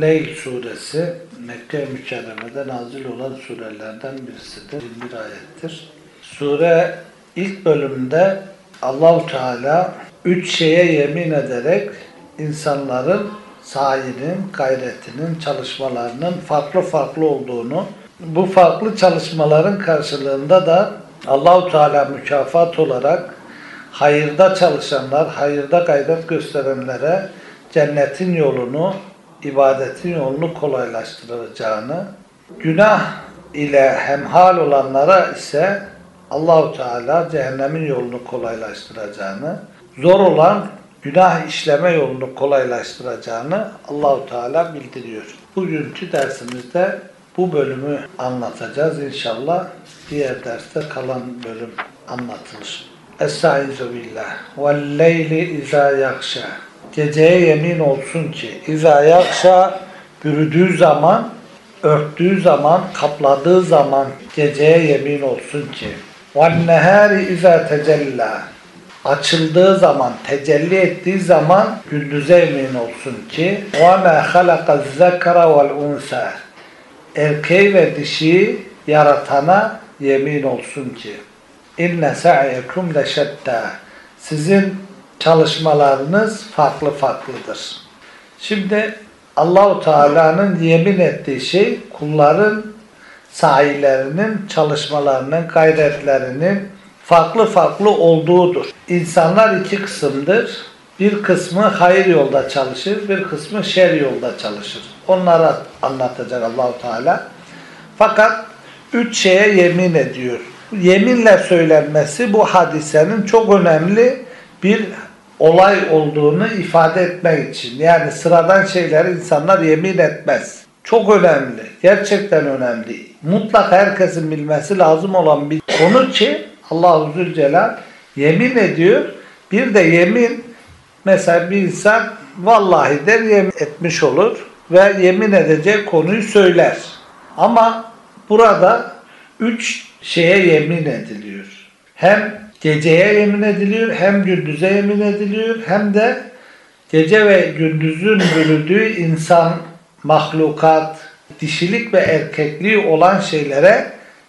Leyl suresi Mekke mükerremede nazil olan surelerden birisidir. 21 ayettir. Sure ilk bölümde Allahu Teala üç şeye yemin ederek insanların sahinin, gayretinin, çalışmalarının farklı farklı olduğunu, bu farklı çalışmaların karşılığında da Allahu Teala mükafat olarak hayırda çalışanlar, hayırda gayret gösterenlere cennetin yolunu, ibadetin yolunu kolaylaştıracağını, günah ile hemhal olanlara ise Allahu Teala cehennemin yolunu kolaylaştıracağını, zor olan günah işleme yolunu kolaylaştıracağını Allahu Teala bildiriyor. Bugünkü dersimizde bu bölümü anlatacağız inşallah. Diğer derste kalan bölüm anlatılır. Estaizu billah. Vel leyli izâ yakşâ. Geceye yemin olsun ki izâ yakşâ bürüdüğü zaman, örttüğü zaman, kapladığı zaman geceye yemin olsun ki. Vel nehâri izâ tecellâ. Açıldığı zaman, tecelli ettiği zaman gündüze yemin olsun ki وَمَا خَلَقَ الذَّكَرَ وَالْاُنْسَى Erkeği ve dişiyi yaratana yemin olsun ki inne sa'yekum leşetta. Sizin çalışmalarınız farklı farklıdır. Şimdi Allahu Teala'nın yemin ettiği şey kulların sahilerinin, çalışmalarının, gayretlerinin farklı farklı olduğudur. İnsanlar iki kısımdır. Bir kısmı hayır yolda çalışır, bir kısmı şer yolda çalışır. Onlara anlatacak Allahu Teala. Fakat üç şeye yemin ediyor. Yeminle söylenmesi bu hadisenin çok önemli bir olay olduğunu ifade etmek için. Yani sıradan şeyleri insanlar yemin etmez. Çok önemli. Gerçekten önemli. Mutlaka herkesin bilmesi lazım olan bir konu ki Allah-u Zülcelal yemin ediyor. Bir de yemin mesela bir insan vallahi der yemin etmiş olur ve yemin edecek konuyu söyler. Ama burada üç şeye yemin ediliyor. Hem geceye yemin ediliyor, hem gündüze yemin ediliyor, hem de gece ve gündüzün bölündüğü insan, mahlukat, dişilik ve erkekliği olan şeylere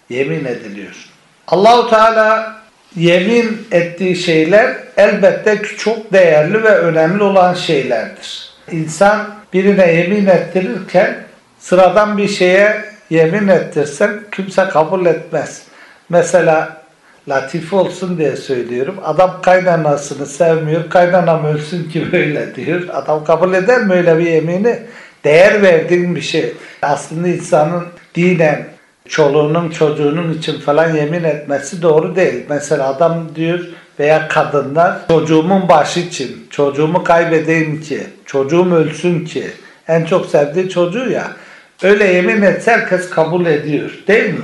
yemin ediliyor. Allahu Teala yemin ettiği şeyler elbette çok değerli ve önemli olan şeylerdir. İnsan birine yemin ettirirken sıradan bir şeye yemin ettirsen kimse kabul etmez. Mesela latife olsun diye söylüyorum. Adam kaynanasını sevmiyor. Kaynanam ölsün ki böyle diyor. Adam kabul eder mi öyle bir yemini? Değer verdiğin bir şey. Aslında insanın dinen çoluğunun çocuğunun için falan yemin etmesi doğru değil. Mesela adam diyor veya kadınlar çocuğumun başı için, çocuğumu kaybedeyim ki, çocuğum ölsün ki, en çok sevdiği çocuğu ya, öyle yemin etse herkes kabul ediyor değil mi?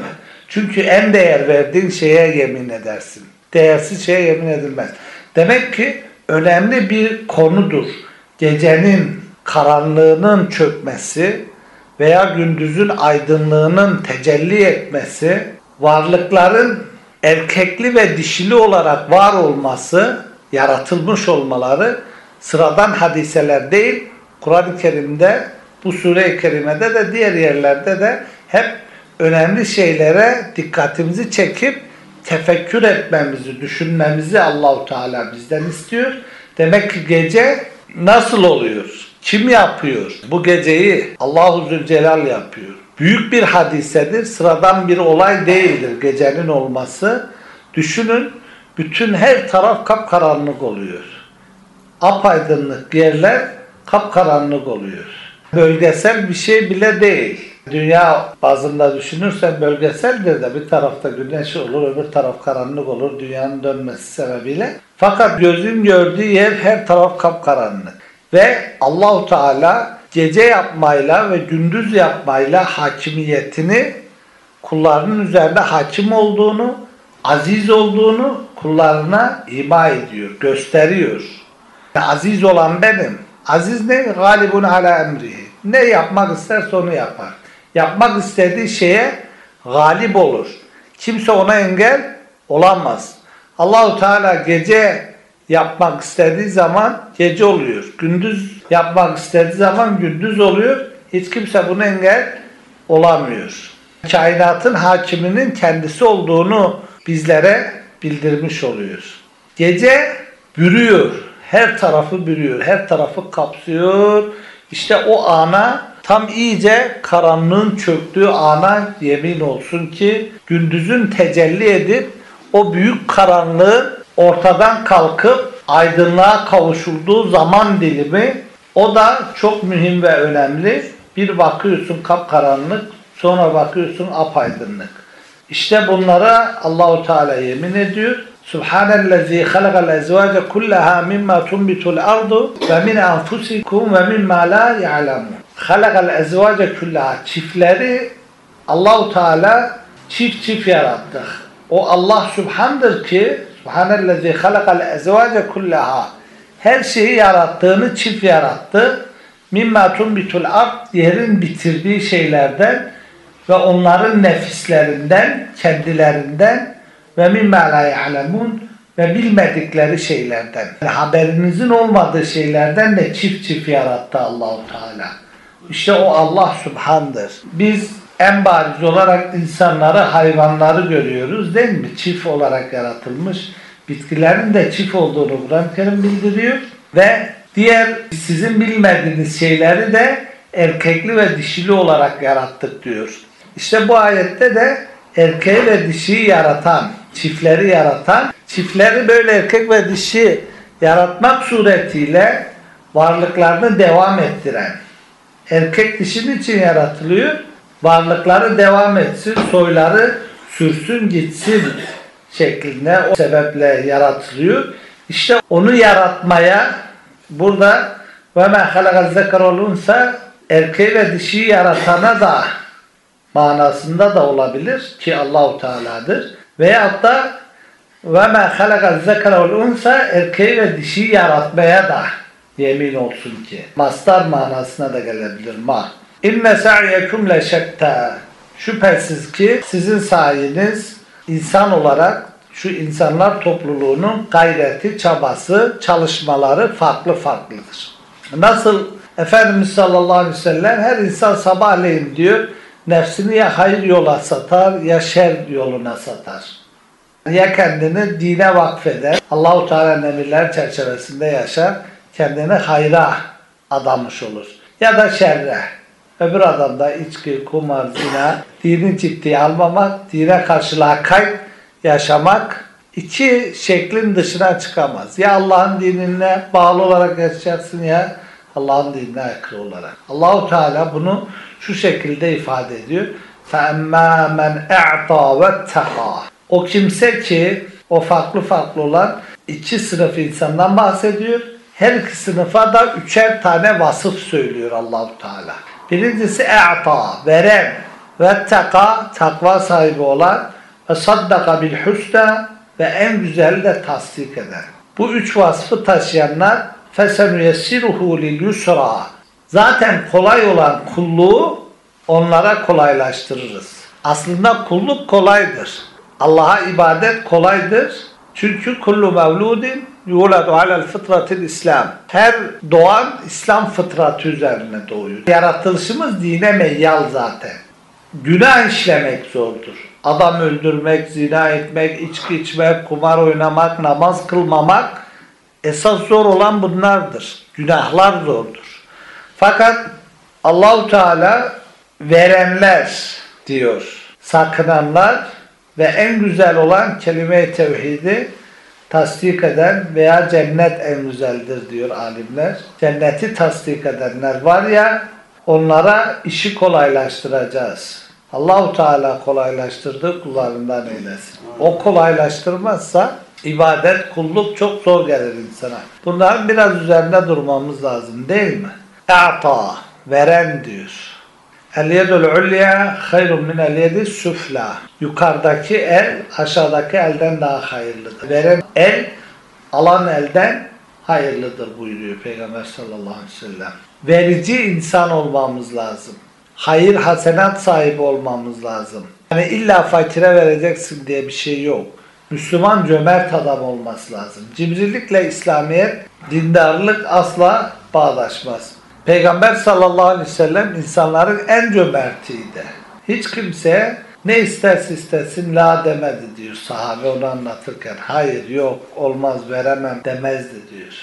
Çünkü en değer verdiğin şeye yemin edersin. Değersiz şeye yemin edilmez. Demek ki önemli bir konudur. Gecenin karanlığının çökmesi, veya gündüzün aydınlığının tecelli etmesi, varlıkların erkekli ve dişili olarak var olması, yaratılmış olmaları sıradan hadiseler değil, Kur'an-ı Kerim'de, bu sure-i kerimede de diğer yerlerde de hep önemli şeylere dikkatimizi çekip tefekkür etmemizi, düşünmemizi Allahu Teala bizden istiyor. Demek ki gece nasıl oluyor? Kim yapıyor? Bu geceyi Allahu Zülcelal yapıyor. Büyük bir hadisedir. Sıradan bir olay değildir gecenin olması. Düşünün bütün her taraf kapkaranlık oluyor. Apaydınlık yerler kapkaranlık oluyor. Bölgesel bir şey bile değil. Dünya bazında düşünürsen bölgeseldir de bir tarafta güneş olur, öbür taraf karanlık olur dünyanın dönmesi sebebiyle. Fakat gözün gördüğü yer her taraf kapkaranlık. Ve Allahu Teala gece yapmayla ve gündüz yapmayla hakimiyetini kullarının üzerinde hakim olduğunu, aziz olduğunu kullarına ima ediyor, gösteriyor. Aziz olan benim. Aziz ne? Galibun ala emrihi. Ne yapmak isterse onu yapar. Yapmak istediği şeye galip olur. Kimse ona engel olamaz. Allahu Teala gece yapmak istediği zaman gece oluyor. Gündüz yapmak istediği zaman gündüz oluyor. Hiç kimse buna engel olamıyor. Kainatın hakiminin kendisi olduğunu bizlere bildirmiş oluyor. Gece bürüyor. Her tarafı bürüyor. Her tarafı kapsıyor. İşte o ana tam iyice karanlığın çöktüğü ana yemin olsun ki gündüzün tecelli edip o büyük karanlığı ortadan kalkıp aydınlığa kavuşulduğu zaman dilimi o da çok mühim ve önemli. Bir bakıyorsun kapkaranlık, sonra bakıyorsun apaydınlık. İşte bunlara Allahu Teala yemin ediyor. Subhanellezi halakal ezvace kullaha mimma tunbitul ardu ve min anfusikum ve mimma la ya'lamun. Halakal ezvace kullaha çiftleri Allahu Teala çift çift yarattı. O Allah Subhan'dır ki Subhanellezi halakal ezvace kullaha her şeyi yarattığını çift yarattı. Mimma tunbitul ard yerin bitirdiği şeylerden ve onların nefislerinden, kendilerinden ve mimma la ya'lemun ve bilmedikleri şeylerden. Yani haberinizin olmadığı şeylerden de çift çift yarattı Allahu Teala. İşte o Allah Subhan'dır. Biz en bariz olarak insanları, hayvanları görüyoruz değil mi? Çift olarak yaratılmış. Bitkilerin de çift olduğunu Kur'an-ı Kerim bildiriyor. Ve diğer sizin bilmediğiniz şeyleri de erkekli ve dişili olarak yarattık diyor. İşte bu ayette de erkeği ve dişiyi yaratan, çiftleri yaratan, çiftleri böyle erkek ve dişi yaratmak suretiyle varlıklarını devam ettiren. Erkek dişinin için yaratılıyor, varlıkları devam etsin, soyları sürsün gitsin şeklinde o sebeple yaratılıyor. İşte onu yaratmaya burada ve men halakal zekar olunsa erkeği ve dişiyi yaratana da manasında da olabilir ki Allahu Teala'dır. Veyahut da ve men halakal zekar olunsa erkeği ve dişiyi yaratmaya da yemin olsun ki. Mastar manasına da gelebilir ma. İnne sa'yekum le. Şüphesiz ki sizin sayeniz insan olarak şu insanlar topluluğunun gayreti, çabası, çalışmaları farklı farklıdır. Nasıl Efendimiz sallallahu aleyhi ve sellem her insan sabahleyin diyor nefsini ya hayır yola satar ya şer yoluna satar. Ya kendini dine vakfeder, Allahu Teala'nın emirler çerçevesinde yaşar, kendini hayra adamış olur. Ya da şerre. Öbür adam da içki, kumar, zina, dini ciddiye almamak, dine karşı lakayt yaşamak iki şeklin dışına çıkamaz. Ya Allah'ın dinine bağlı olarak yaşayacaksın ya Allah'ın dinine aykırı olarak. Allahu Teala bunu şu şekilde ifade ediyor. فَاَمَّا مَنْ اَعْطَى وَاتَّقَى O kimse ki o farklı farklı olan iki sınıf insandan bahsediyor. Her iki sınıfa da üçer tane vasıf söylüyor Allahu Teala. Birincisi e'ta, veren ve taka, takva sahibi olan ve saddaka bil husna ve en güzel de tasdik eder. Bu üç vasfı taşıyanlar fesenüyessiruhu lil yusra zaten kolay olan kulluğu onlara kolaylaştırırız. Aslında kulluk kolaydır. Allah'a ibadet kolaydır. Çünkü kullu mevludin yuladu alel fıtratil İslam. Her doğan İslam fıtratı üzerine doğuyor. Yaratılışımız dine meyyal zaten. Günah işlemek zordur. Adam öldürmek, zina etmek, içki içmek, kumar oynamak, namaz kılmamak esas zor olan bunlardır. Günahlar zordur. Fakat Allahu Teala verenler diyor. Sakınanlar ve en güzel olan kelime-i tevhidi tasdik eden veya cennet en güzeldir diyor alimler. Cenneti tasdik edenler var ya onlara işi kolaylaştıracağız. Allahu Teala kolaylaştırdığı kullarından eylesin. O kolaylaştırmazsa ibadet, kulluk çok zor gelir insana. Bunların biraz üzerinde durmamız lazım değil mi? E'ta, veren diyor. El yedul ulya hayrun min el yedi süfla. Yukarıdaki el aşağıdaki elden daha hayırlıdır. Veren el alan elden hayırlıdır buyuruyor Peygamber sallallahu aleyhi ve sellem. Verici insan olmamız lazım. Hayır hasenat sahibi olmamız lazım. Yani illa fakire vereceksin diye bir şey yok. Müslüman cömert adam olması lazım. Cimrilikle İslamiyet, dindarlık asla bağdaşmaz. Peygamber sallallahu aleyhi ve sellem insanların en cömertiydi. Hiç kimseye ne isterse istesin la demedi diyor sahabe onu anlatırken. Hayır yok olmaz veremem demezdi diyor.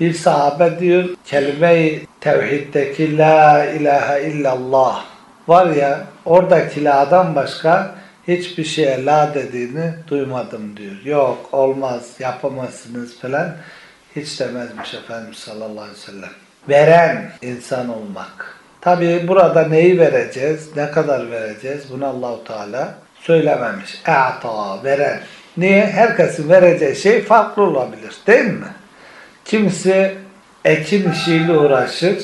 Bir sahabe diyor kelime-i tevhiddeki la ilahe illallah var ya oradaki la'dan başka hiçbir şeye la dediğini duymadım diyor. Yok olmaz yapamazsınız falan hiç demezmiş Efendimiz sallallahu aleyhi ve sellem. Veren insan olmak. Tabi burada neyi vereceğiz, ne kadar vereceğiz bunu Allahu Teala söylememiş. E'ta, veren. Niye? Herkesin vereceği şey farklı olabilir değil mi? Kimisi ekim işiyle uğraşır.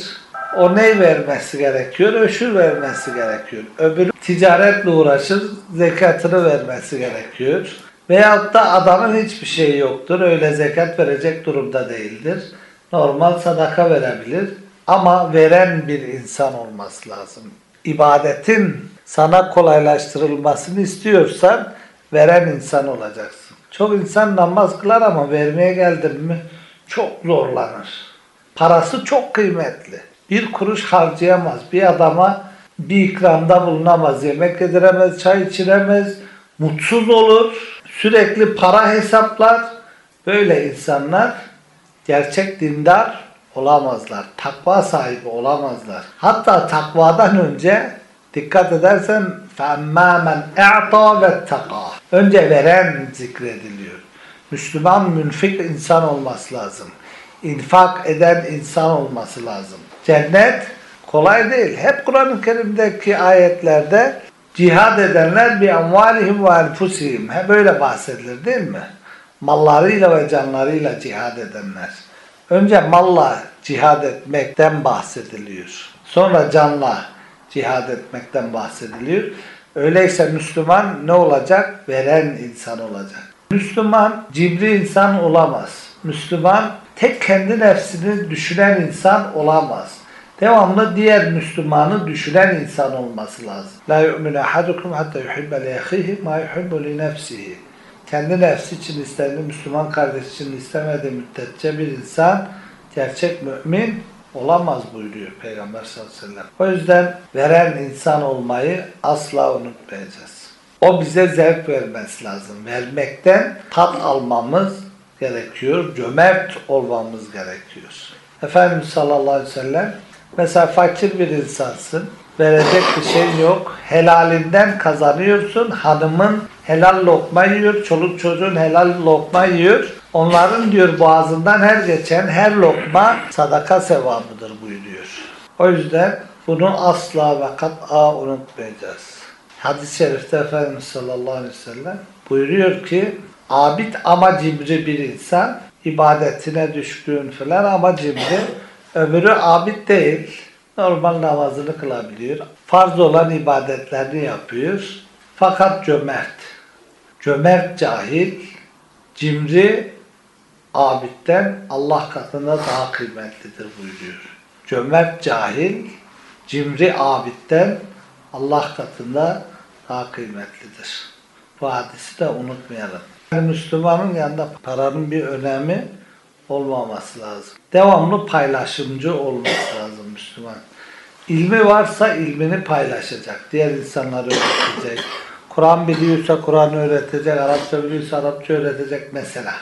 O ne vermesi gerekiyor? Öşür vermesi gerekiyor. Öbürü ticaretle uğraşır, zekatını vermesi gerekiyor. Veyahut da adamın hiçbir şeyi yoktur. Öyle zekat verecek durumda değildir. Normal sadaka verebilir. Ama veren bir insan olması lazım. İbadetin sana kolaylaştırılmasını istiyorsan veren insan olacaksın. Çok insan namaz kılar ama vermeye geldin mi çok zorlanır. Parası çok kıymetli. Bir kuruş harcayamaz. Bir adama bir ikramda bulunamaz. Yemek yediremez, çay içiremez. Mutsuz olur. Sürekli para hesaplar. Böyle insanlar gerçek dindar olamazlar. Takva sahibi olamazlar. Hatta takvadan önce dikkat edersen فَاَمَّا مَنْ اَعْطَى وَاتَّقَى Önce veren zikrediliyor. Müslüman münfik insan olması lazım. İnfak eden insan olması lazım. Cennet kolay değil. Hep Kur'an-ı Kerim'deki ayetlerde cihad edenler bir amvalihim ve enfusihim. Hep böyle bahsedilir değil mi? Mallarıyla ve canlarıyla cihad edenler. Önce malla cihad etmekten bahsediliyor. Sonra canla cihad etmekten bahsediliyor. Öyleyse Müslüman ne olacak? Veren insan olacak. Müslüman cibri insan olamaz. Müslüman tek kendi nefsini düşünen insan olamaz. Devamlı diğer Müslümanı düşünen insan olması lazım. La yu'minu ahadukum hatta yuhibbe li ahihi ma yuhibbu li nefsihi. Kendi nefsi için isterini Müslüman kardeş için istemediği müddetçe bir insan gerçek mümin olamaz buyuruyor Peygamber sallallahu aleyhi ve sellem. O yüzden veren insan olmayı asla unutmayacağız. O bize zevk vermesi lazım. Vermekten tat almamız gerekiyor. Cömert olmamız gerekiyor. Efendimiz sallallahu aleyhi ve sellem mesela fakir bir insansın. Verecek bir şey yok. Helalinden kazanıyorsun. Hanımın helal lokma yiyor. Çoluk çocuğun helal lokma yiyor. Onların diyor boğazından her geçen her lokma sadaka sevabıdır buyuruyor. O yüzden bunu asla ve kat'a unutmayacağız. Hadis-i şerifte Efendimiz sallallahu aleyhi ve sellem buyuruyor ki abid ama cimri bir insan ibadetine düşkün falan ama cimri öbürü abid değil normal namazını kılabiliyor. Farz olan ibadetlerini yapıyor. Fakat cömert. Cömert cahil, cimri abitten Allah katında daha kıymetlidir buyuruyor. Cömert cahil, cimri abitten Allah katında daha kıymetlidir. Bu hadisi de unutmayalım. Müslümanın yanında paranın bir önemi olmaması lazım. Devamlı paylaşımcı olması lazım Müslüman. İlmi varsa ilmini paylaşacak. Diğer insanları öğretecek. Kur'an biliyorsa Kur'an öğretecek. Arapça biliyorsa Arapça öğretecek mesela.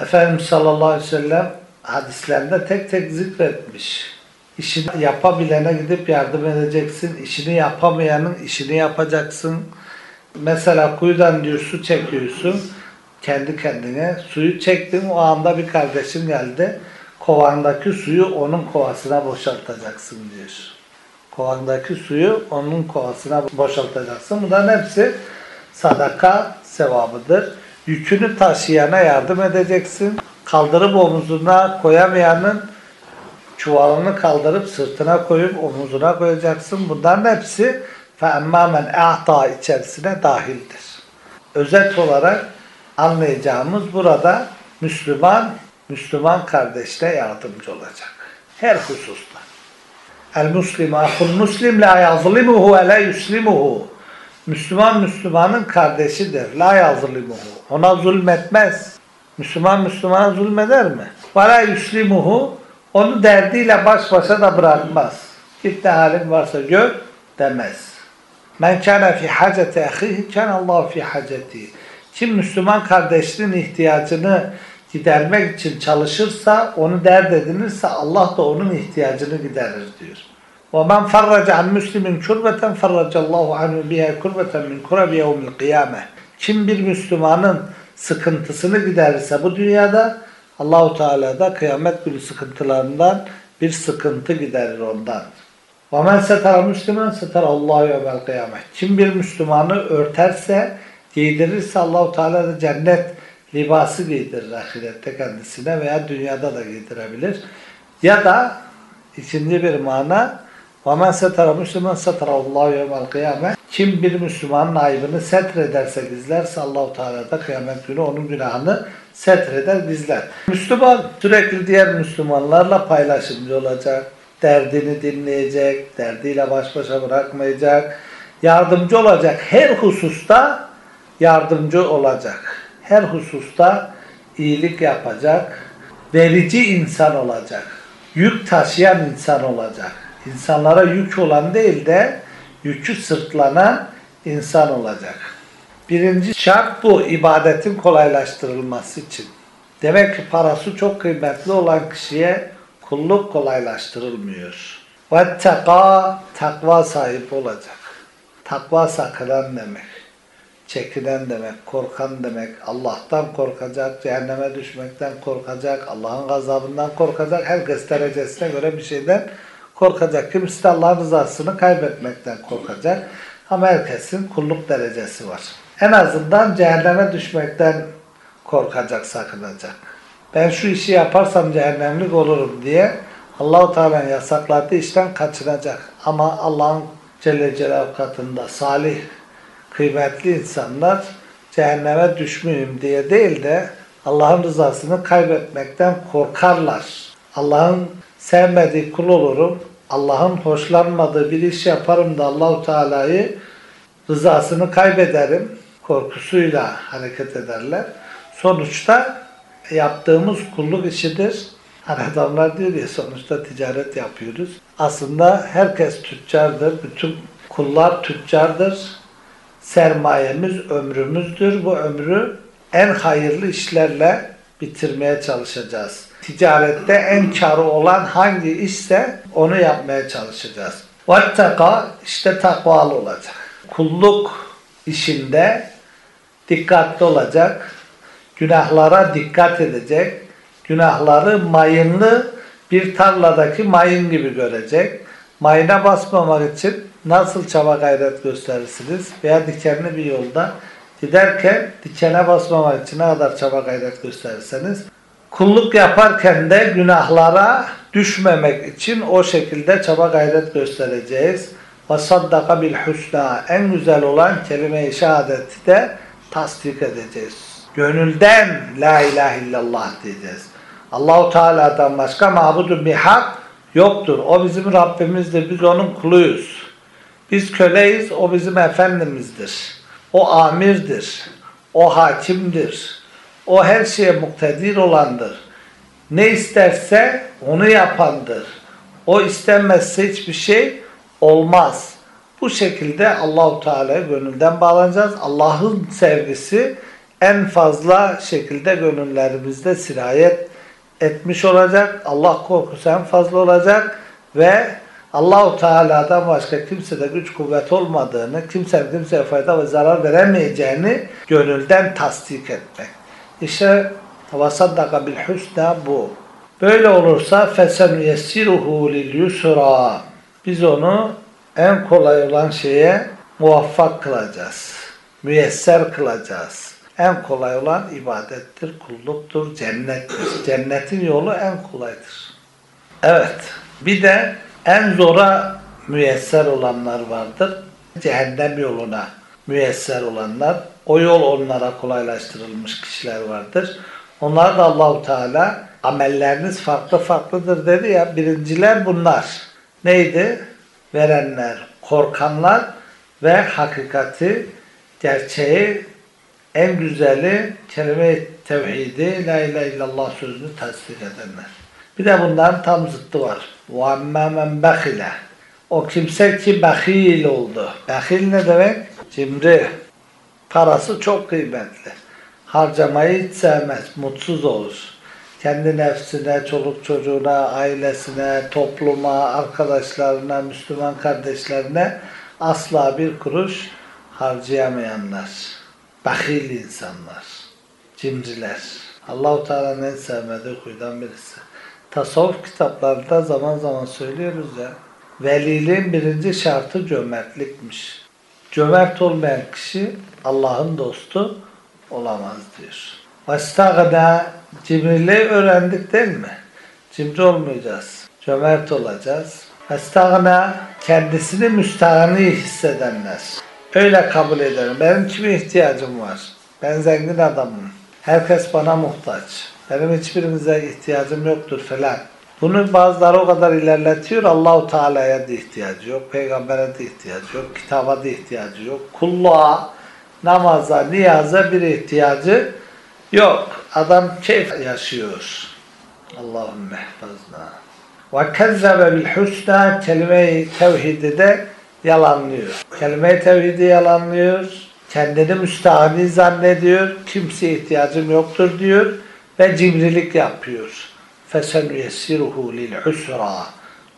Efendimiz sallallahu aleyhi ve sellem hadislerinde tek tek zikretmiş. İşini yapabilene gidip yardım edeceksin. İşini yapamayanın işini yapacaksın. Mesela kuyudan diyor su çekiyorsun Kendi kendine suyu çektin. O anda bir kardeşin geldi. Kovandaki suyu onun kovasına boşaltacaksın diyor. Kovandaki suyu onun kovasına boşaltacaksın. Bunların hepsi sadaka sevabıdır. Yükünü taşıyana yardım edeceksin. Kaldırıp omuzuna koyamayanın çuvalını kaldırıp sırtına koyup omuzuna koyacaksın. Bunların hepsi فَاَمَّا مَنْ اَعْطَى içerisine dahildir. Özet olarak anlayacağımız burada Müslüman, Müslüman kardeşle yardımcı olacak. Her hususta. El-Muslim ahul muslim la yazlimuhu ve la yuslimuhu. Müslüman Müslümanın kardeşidir. La yazlimuhu. Ona zulmetmez. Müslüman Müslümana zulmeder mi? Ve la yuslimuhu. Onu derdiyle baş başa da bırakmaz. Git ne halin varsa gör demez. Men kana fi haceti ahihi kana Allah fi haceti. Kim Müslüman kardeşinin ihtiyacını gidermek için çalışırsa, onu dert edinirse Allah da onun ihtiyacını giderir diyor. وَمَنْ فَرَّجَ عَنْ مُسْلِمٍ كُرْبَةً فَرَّجَ اللّٰهُ عَنْهُ بِهَا كُرْبَةً مِنْ كُرَبِ يَوْمِ الْقِيَامَةِ Kim bir Müslümanın sıkıntısını giderirse bu dünyada Allahu Teala da kıyamet günü sıkıntılarından bir sıkıntı giderir ondan. وَمَنْ سَتَرَ مُسْلِمًا سَتَرَ اللّٰهُ يَوْمَ الْقِيَامَةِ Kim bir Müslümanı örterse, giydirirse Allahu Teala da cennet libası giydirir ahirette kendisine veya dünyada da giydirebilir. Ya da ikinci bir mana وَمَنْ سَتَرَ مُسْلِمًا سَتَرَ اللّٰهُ يَوْمَ الْقِيَامَةِ Kim bir Müslümanın aybını setrederse gizlerse Allahu Teala da kıyamet günü onun günahını setreder gizler. Müslüman sürekli diğer Müslümanlarla paylaşımcı olacak, derdini dinleyecek, derdiyle baş başa bırakmayacak, yardımcı olacak. Her hususta yardımcı olacak. Her hususta iyilik yapacak, verici insan olacak, yük taşıyan insan olacak. İnsanlara yük olan değil de yükü sırtlanan insan olacak. Birinci şart bu ibadetin kolaylaştırılması için. Demek ki parası çok kıymetli olan kişiye kulluk kolaylaştırılmıyor. Vetteka takva sahibi olacak. Takva sakınan demek. Çekinen demek, korkan demek. Allah'tan korkacak, cehenneme düşmekten korkacak, Allah'ın gazabından korkacak. Herkes derecesine göre bir şeyden korkacak. Kimisi de Allah'ın rızasını kaybetmekten korkacak. Ama herkesin kulluk derecesi var. En azından cehenneme düşmekten korkacak, sakınacak. Ben şu işi yaparsam cehennemlik olurum diye Allahu Teala'nın yasakladığı işten kaçınacak. Ama Allah'ın Celle Celaluhu katında salih, kıymetli insanlar cehenneme düşmeyeyim diye değil de Allah'ın rızasını kaybetmekten korkarlar. Allah'ın sevmediği kul olurum. Allah'ın hoşlanmadığı bir iş yaparım da Allahu Teala'yı rızasını kaybederim korkusuyla hareket ederler. Sonuçta yaptığımız kulluk işidir. Hani adamlar diyor ya sonuçta ticaret yapıyoruz. Aslında herkes tüccardır. Bütün kullar tüccardır. Sermayemiz ömrümüzdür. Bu ömrü en hayırlı işlerle bitirmeye çalışacağız. Ticarette en karı olan hangi işse onu yapmaya çalışacağız. Vattaka işte takvalı olacak. Kulluk işinde dikkatli olacak. Günahlara dikkat edecek. Günahları mayınlı bir tarladaki mayın gibi görecek. Mayına basmamak için nasıl çaba gayret gösterirsiniz veya dikenli bir yolda giderken dikene basmamak için ne kadar çaba gayret gösterirseniz kulluk yaparken de günahlara düşmemek için o şekilde çaba gayret göstereceğiz. Ve saddaka bil husna en güzel olan kelime-i şehadeti de tasdik edeceğiz. Gönülden la ilahe illallah diyeceğiz. Allahu Teala'dan başka mabudun bir hak yoktur. O bizim Rabbimizdir. Biz onun kuluyuz. Biz köleyiz. O bizim efendimizdir. O amirdir. O hakimdir. O her şeye muktedir olandır. Ne isterse onu yapandır. O istenmezse hiçbir şey olmaz. Bu şekilde Allahu Teala'ya gönülden bağlanacağız. Allah'ın sevgisi en fazla şekilde gönüllerimizde sirayet etmiş olacak. Allah korkusu en fazla olacak ve Allahu Teala'dan başka kimsede güç kuvvet olmadığını, kimsenin kimseye fayda ve zarar veremeyeceğini gönülden tasdik etmek. İşte vasaddaka bil husna bu. Böyle olursa fesen yessiruhu lil yusra. Biz onu en kolay olan şeye muvaffak kılacağız. Müyesser kılacağız. En kolay olan ibadettir, kulluktur, cennettir. Cennetin yolu en kolaydır. Evet. Bir de en zora müyesser olanlar vardır. Cehennem yoluna müyesser olanlar. O yol onlara kolaylaştırılmış kişiler vardır. Onlar da Allahu Teala amelleriniz farklı farklıdır dedi ya. Birinciler bunlar. Neydi? Verenler, korkanlar ve hakikati, gerçeği, en güzeli kelime-i tevhidi, la ilahe illallah sözünü tasdik edenler. Bir de bunların tam zıttı var. وَاَمَّا مَنْ بَخِلَ O kimse ki bahil oldu. Bahil ne demek? Cimri. Parası çok kıymetli. Harcamayı hiç sevmez, mutsuz olur. Kendi nefsine, çoluk çocuğuna, ailesine, topluma, arkadaşlarına, Müslüman kardeşlerine asla bir kuruş harcayamayanlar. Bahil insanlar. Cimriler. Allahu Teala'nın en sevmediği huydan birisi. Tasavvuf kitaplarında zaman zaman söylüyoruz ya. Veliliğin birinci şartı cömertlikmiş. Cömert olmayan kişi Allah'ın dostu olamaz diyor. Vestagna cimriliği öğrendik değil mi? Cimri olmayacağız. Cömert olacağız. Vestagna kendisini müstahni hissedenler. Öyle kabul ederim. Benim kime ihtiyacım var? Ben zengin adamım. Herkes bana muhtaç. Benim hiçbirinize ihtiyacım yoktur falan. Bunu bazıları o kadar ilerletiyor. Allahu Teala'ya da ihtiyacı yok. Peygamber'e de ihtiyacı yok. Kitaba da ihtiyacı yok. Kulluğa, namaza, niyaza bir ihtiyacı yok. Adam keyif yaşıyor. Allahümme ehfazna. Ve kezzebe bil husna kelime-i tevhidi de yalanlıyor. Kelime-i tevhidi yalanlıyor. Kendini müstahni zannediyor. Kimseye ihtiyacım yoktur diyor ve cimrilik yapıyor. فَسَنُيَسِّرُهُ لِلْعُسْرَى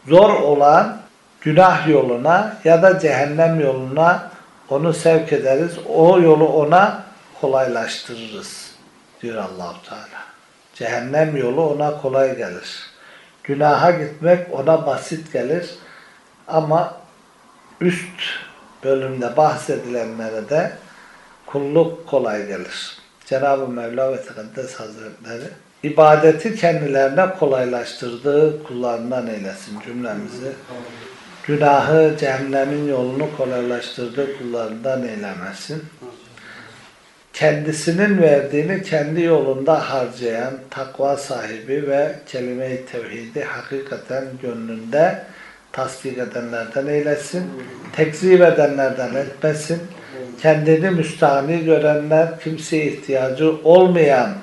Zor olan günah yoluna ya da cehennem yoluna onu sevk ederiz. O yolu ona kolaylaştırırız diyor Allahu Teala. Cehennem yolu ona kolay gelir. Günaha gitmek ona basit gelir. Ama üst bölümde bahsedilenlere de kulluk kolay gelir. Cenab-ı Mevla ve Tekaddes Hazretleri ibadeti kendilerine kolaylaştırdığı kullarından eylesin cümlemizi. Günahı, cehennemin yolunu kolaylaştırdığı kullarından eylemesin. Kendisinin verdiğini kendi yolunda harcayan takva sahibi ve kelime-i tevhidi hakikaten gönlünde tasdik edenlerden eylesin. Tekzip edenlerden etmesin. Kendini müstahni görenler, kimseye ihtiyacı olmayan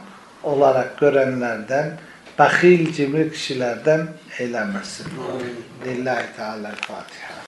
olarak görenlerden, bakil cimri kişilerden eylemesin. Lillahi Teala Fatiha.